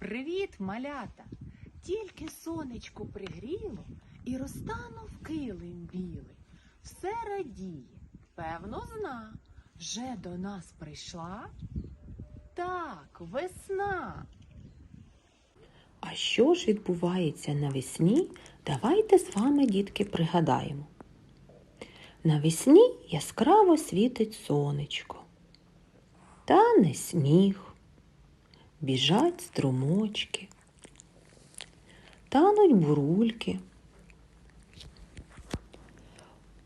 Привіт, малята! Тільки сонечко пригріло і розтанув килим білий. Все радіє, певно, зна. Вже до нас прийшла? Так, весна. А що ж відбувається навесні? Давайте з вами, дітки, пригадаємо. Навесні яскраво світить сонечко. Тане сніг, біжать струмочки, тануть бурульки.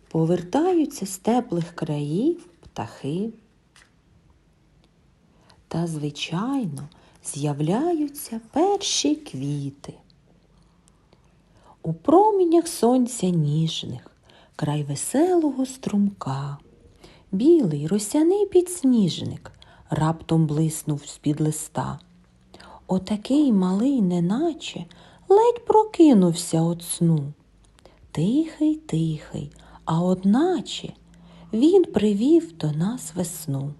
Повертаються з теплих країв птахи. Та, звичайно, з'являються перші квіти. У промінях сонця ніжних, край веселого струмка, білий росяний підсніжник раптом блиснув з-під листа. Отакий малий, неначе, ледь прокинувся от сну. Тихий, тихий, а одначе він привів до нас весну.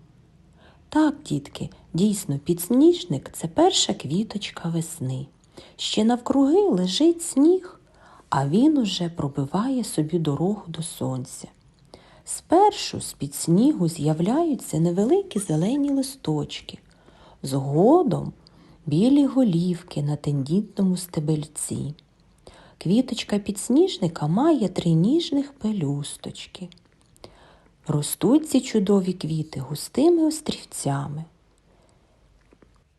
Так, дітки, дійсно, підсніжник це перша квіточка весни. Ще навкруги лежить сніг, а він уже пробиває собі дорогу до сонця. Спершу з-під снігу з'являються невеликі зелені листочки, згодом білі голівки на тендітному стебельці. Квіточка підсніжника має три ніжних пелюсточки. Ростуть ці чудові квіти густими острівцями.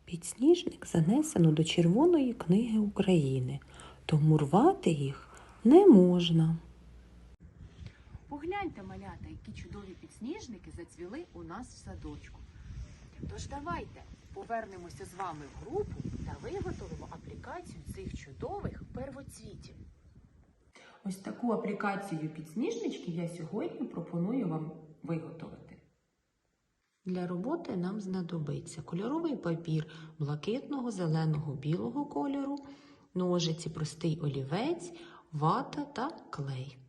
Підсніжник занесено до Червоної книги України, тому рвати їх не можна. Погляньте, малята, які чудові підсніжники зацвіли у нас в садочку. Тож давайте повернемося з вами в групу та виготовимо аплікацію цих чудових первоцвітів. Ось таку аплікацію підсніжничків я сьогодні пропоную вам виготовити. Для роботи нам знадобиться кольоровий папір блакитного, зеленого, білого кольору, ножиці, простий олівець, вата та клей.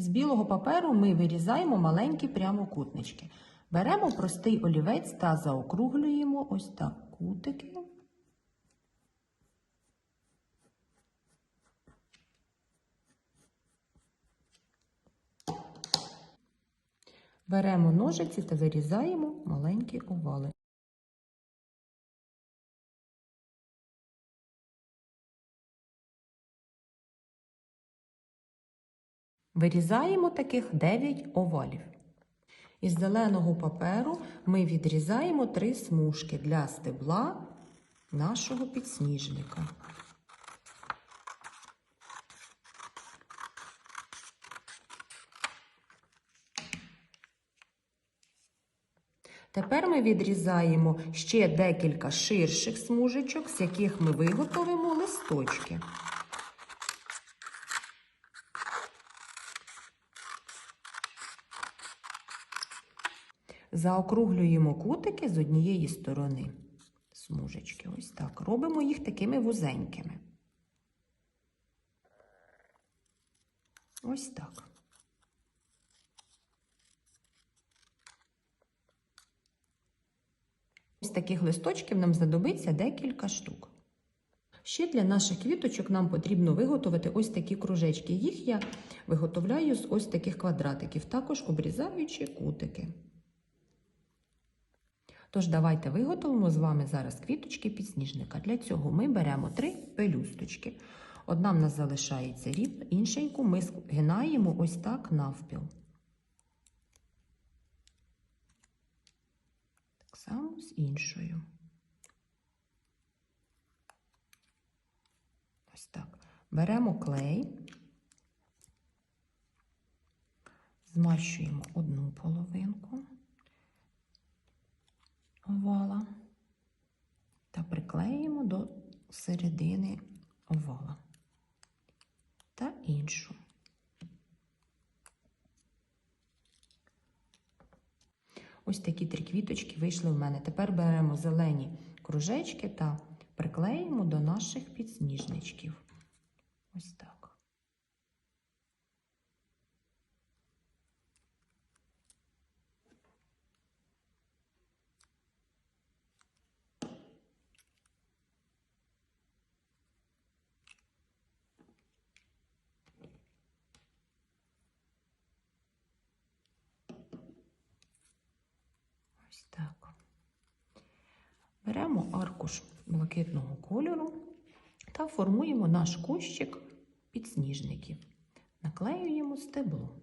З білого паперу ми вирізаємо маленькі прямокутнички. Беремо простий олівець та заокруглюємо ось так кутики. Беремо ножиці та вирізаємо маленькі овали. Вирізаємо таких 9 овалів. Із зеленого паперу ми відрізаємо три смужки для стебла нашого підсніжника. Тепер ми відрізаємо ще декілька ширших смужечок, з яких ми виготовимо листочки. Заокруглюємо кутики з однієї сторони смужечки. Ось так. Робимо їх такими вузенькими. Ось так. Ось таких листочків нам знадобиться декілька штук. Ще для наших квіточок нам потрібно виготовити ось такі кружечки. Їх я виготовляю з ось таких квадратиків, також обрізаючи кутики. Тож давайте виготовимо з вами зараз квіточки підсніжника. Для цього ми беремо три пелюсточки. Одна в нас залишається рівна, іншеньку ми згинаємо ось так навпіл. Так само з іншою. Ось так. Беремо клей, змащуємо одну половинку овала та приклеїмо до середини овала та іншу. Ось такі три квіточки вийшли в мене. Тепер беремо зелені кружечки та приклеїмо до наших підсніжничків. Ось так. Так. Беремо аркуш блакитного кольору та формуємо наш кущик підсніжників. Наклеюємо стебло.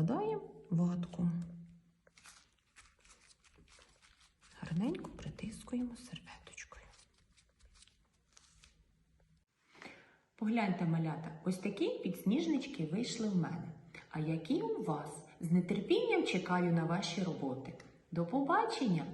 Прикладаємо ватку. Гарненько притискуємо серветочкою. Погляньте, малята, ось такі підсніжнички вийшли в мене. А які у вас? З нетерпінням чекаю на ваші роботи. До побачення!